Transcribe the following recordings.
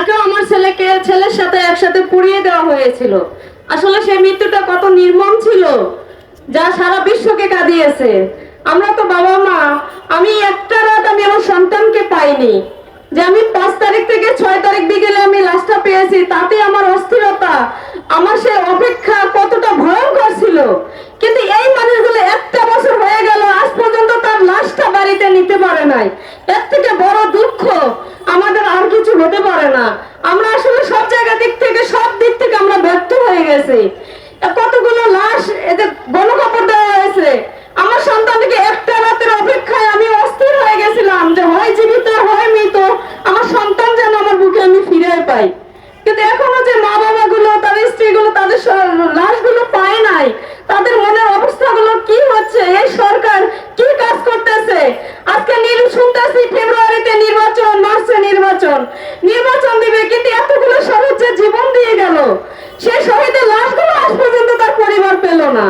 কালকেও আমার ছেলেকে, ছেলের সাথে একসাথে পুড়িয়ে দেওয়া হয়েছিল। আসলে সেই মৃত্যুটা কত নির্মম ছিল, যা সারা বিশ্বকে কাঁদিয়েছে। আমরা তো বাবা মা, আমি একটা রাত আমি আমার সন্তানকে পাইনি। যে আমি পাঁচ তারিখ থেকে ছয় তারিখ বিকেলে আমি লাশটা পেয়েছি, তাতে আমার অস্থিরতা, আমার সে অপেক্ষা কতটা ভয়ঙ্কর ছিল। কিন্তু এই মানুষগুলো একটা বছর হয়ে গেল, আজ পর্যন্ত তার লাশটা বাড়িতে নিতে পারে নাই। এর থেকে বড় দুঃখ 来了。নির্বাচন। নির্বাচন দিবে, কিন্তু এতগুলো সহজে যে জীবন দিয়ে গেল, সে শহীদের লাশগুলো আজ পর্যন্ত তার পরিবার পেল না।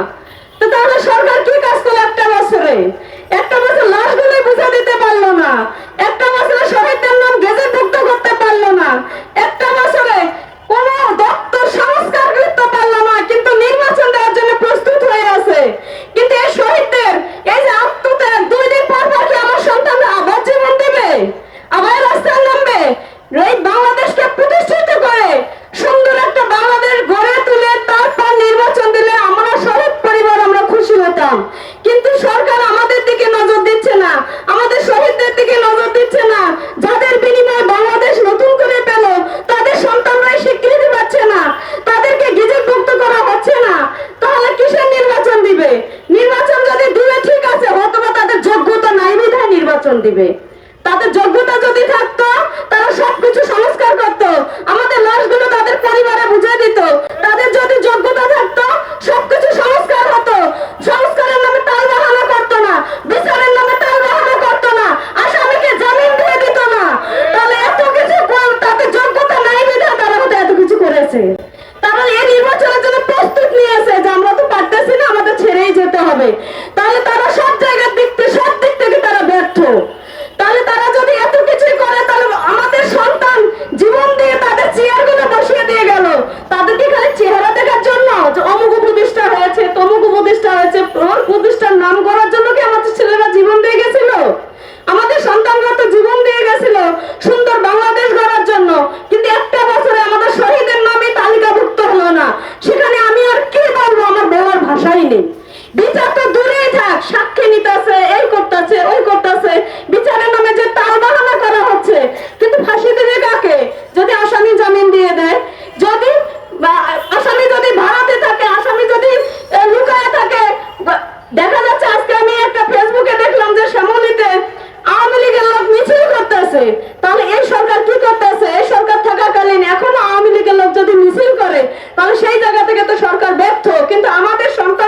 তো তাহলে সরকার কি কাজ করল? একটা বছরে। একটা বছর লাশগুলো বুঝা দিতে পারল না। নির্বাচন দিবে। তাদের যোগ্য আজ অমুক উপদেষ্টা হয়ে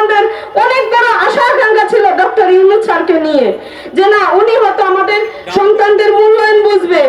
গণফ্রন্টের অনেক বড় আশা আকাঙ্ক্ষা ছিল ডক্টর ইউনুস স্যারকে নিয়ে। যে না উনি হয়তো আমাদের সন্তানদের মূল্যায়ন বুঝবে।